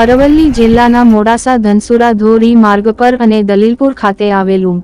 અરવલ્લી જિલ્લાના મોડાસા ધનસુરા ધોરી માર્ગ પર અને દલીલપુર ખાતે આવેલું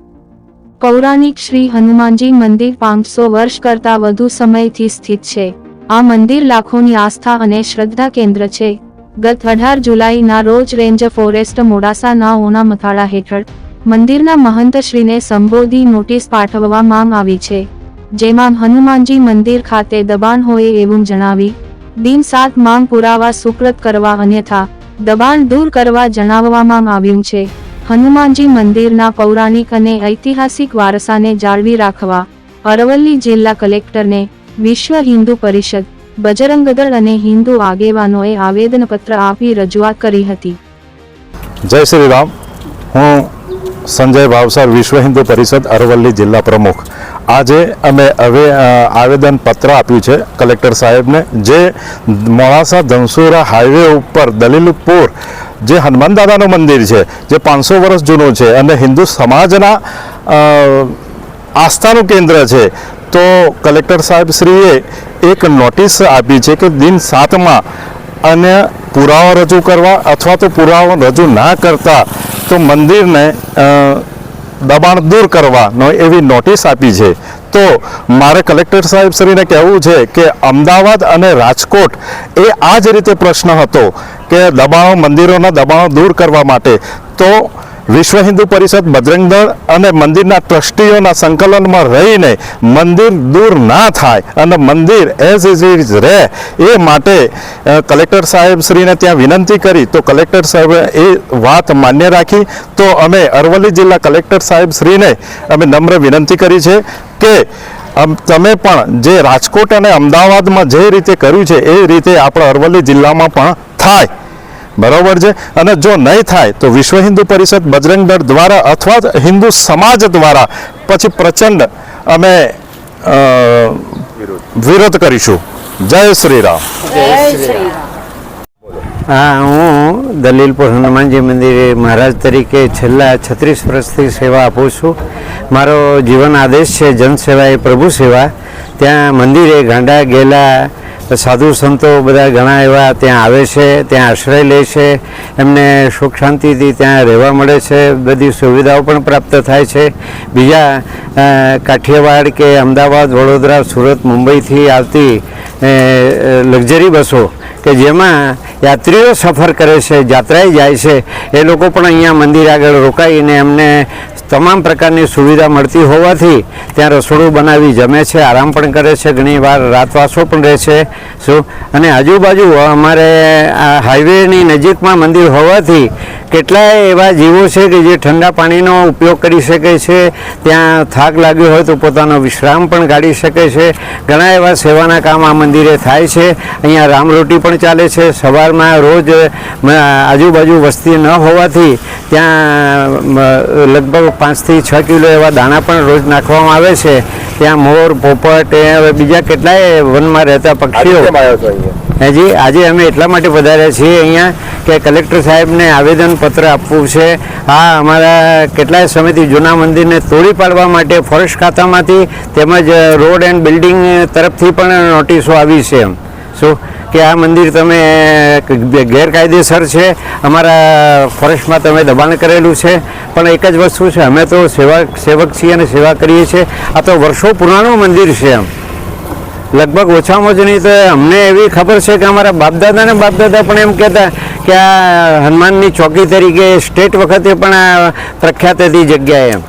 પૌરાણિક શ્રી હનુમાનજી મંદિર પાંચસો વર્ષ કરતા વધુ સમયથી સ્થિત છે. આ મંદિર લાખોની આસ્થા અને શ્રદ્ધા કેન્દ્ર છે. ગત અઢાર જુલાઈના રોજ રેન્જ ફોરેસ્ટ મોડાસાના ઓના મથાળા હેઠળ મંદિરના મહંતશ્રીને સંબોધી નોટિસ પાઠવવામાં આવી છે. જેમાં હનુમાનજી મંદિર ખાતે દબાણ હોય એવું જણાવી દિન સાત માંગ પુરાવા સુપ્રત કરવા અન્યથા દબાણ દૂર કરવા જણાવવામાં આવ્યું છે. હનુમાનજી મંદિરના પૌરાણિક અને ઐતિહાસિક વારસાને જાળવી રાખવા અરવલ્લી જિલ્લા કલેક્ટરને વિશ્વ હિન્દુ પરિષદ, બજરંગદળ અને હિન્દુ આગેવાનોએ આવેદનપત્ર આપી રજૂઆત કરી હતી. જય શ્રી રામ. હું સંજય ભાવસાર વિશ્વ હિન્દુ પરિષદ અરવલ્લી જિલ્લા પ્રમુખ. આજે અમે હવે આવેદન પત્ર આપ્યું છે કલેક્ટર સાહેબને, જે મોડાસા ધનસુરા હાઈવે ઉપર દલીલપુર, જે હનુમાન દાદાનું મંદિર છે, જે પાંચસો વર્ષ જૂનું છે અને હિન્દુ સમાજના આસ્થાનું કેન્દ્ર છે, તો કલેક્ટર સાહેબ શ્રીએ એક નોટિસ આપી છે કે દિન સાતમાં અને પુરાવા રજૂ કરવા અથવા તો પુરાવા રજૂ ના કરતા તો મંદિરને દબાણ દૂર કરવાનો એવી નોટિસ આપી છે. તો મારે કલેક્ટર સાહેબ શ્રીને કહેવું છે કે અમદાવાદ અને રાજકોટ એ આ જ રીતે પ્રશ્ન હતો કે દબાણો, મંદિરોના દબાણો દૂર કરવા માટે. તો વિશ્વ હિન્દુ પરિષદ બજરંગદળ અને મંદિરના ટ્રસ્ટીઓના સંકલનમાં રહીને મંદિર દૂર ના થાય અને મંદિર એઝ ઇઝ ઇઝ રહે, એ માટે કલેક્ટર સાહેબ શ્રીને ત્યાં વિનંતી કરી. તો કલેક્ટર સાહેબે એ વાત માન્ય રાખી. તો અમે અરવલ્લી જિલ્લા કલેક્ટર સાહેબ શ્રીને અમે નમ્ર વિનંતી કરી છે કે તમે પણ જે રાજકોટ અને અમદાવાદમાં જે રીતે કર્યું છે, એ રીતે આપણા અરવલ્લી જિલ્લામાં પણ થાય. બરોબર છે? અને જો નહીં થાય તો વિશ્વ હિન્દુ પરિષદ બજરંગ દળ દ્વારા અથવા તો હિન્દુ સમાજ દ્વારા પછી પ્રચંડ અમે વિરોધ કરીશું. જય શ્રી રામ. હા હું દલીલપુર હનુમાનજી મંદિરે મહારાજ તરીકે છેલ્લા છત્રીસ વર્ષથી સેવા આપું છું. મારો જીવન આદેશ છે જનસેવા એ પ્રભુ સેવા. ત્યાં મંદિરે ગાંડા ગેલા સાધુ સંતો બધા ઘણા એવા ત્યાં આવે છે, ત્યાં આશ્રય લે છે, એમને સુખ શાંતિથી ત્યાં રહેવા મળે છે, બધી સુવિધાઓ પણ પ્રાપ્ત થાય છે. બીજા કાઠિયાવાડ કે અમદાવાદ, વડોદરા, સુરત, મુંબઈથી આવતી લક્ઝરી બસો કે જેમાં યાત્રીઓ સફર કરે છે, જાત્રાએ જાય છે, એ લોકો પણ અહીંયા મંદિર આગળ રોકાઈને એમને તમામ પ્રકારની સુવિધા મળતી હોવાથી ત્યાં રસોડું બનાવી જમે છે, આરામ પણ કરે છે, ઘણી વાર રાતવાસો પણ રહે છે. શું? અને આજુબાજુ અમારે આ હાઈવેની નજીકમાં મંદિર હોવાથી કેટલાય એવા જીવો છે કે જે ઠંડા પાણીનો ઉપયોગ કરી શકે છે, ત્યાં થાક લાગ્યો હોય તો પોતાનો વિશ્રામ પણ કાઢી શકે છે. ઘણા એવા સેવાના કામ આ મંદિરે થાય છે. અહીંયા રામરોટી પણ ચાલે છે. સવારમાં રોજ આજુબાજુ વસ્તી ન હોવાથી ત્યાં લગભગ પાંચથી છ કિલો એવા દાણા પણ રોજ નાખવામાં આવે છે. ત્યાં મોર પોપટ એ હવે બીજા કેટલાય વનમાં રહેતા પક્ષીઓ હજી આજે અમે એટલા માટે વધાર્યા છીએ અહીંયા કે કલેક્ટર સાહેબને આવેદન પત્ર આપવું છે. આ અમારા કેટલાય સમયથી જૂના મંદિરને તોડી પાડવા માટે ફોરેસ્ટ ખાતામાંથી તેમજ રોડ એન્ડ બિલ્ડિંગ તરફથી પણ નોટિસો આવી છે એમ. શું? કે આ મંદિર તમે ગેરકાયદેસર છે. અમારા ફોરેસ્ટમાં તમે દબાણ કરેલું છે. પણ એક જ વસ્તુ છે, અમે તો સેવા સેવક છીએ અને સેવા કરીએ છીએ. આ તો વર્ષો પુરાણું મંદિર છે એમ. લગભગ ઓછામાં ઓછું નહીં તો અમને એવી ખબર છે કે અમારા બાપદાદા ને બાપદાદા પણ એમ કહેતા કે આ હનુમાનની ચોકી તરીકે સ્ટેટ વખતે પણ આ પ્રખ્યાત હતી જગ્યાએ એમ.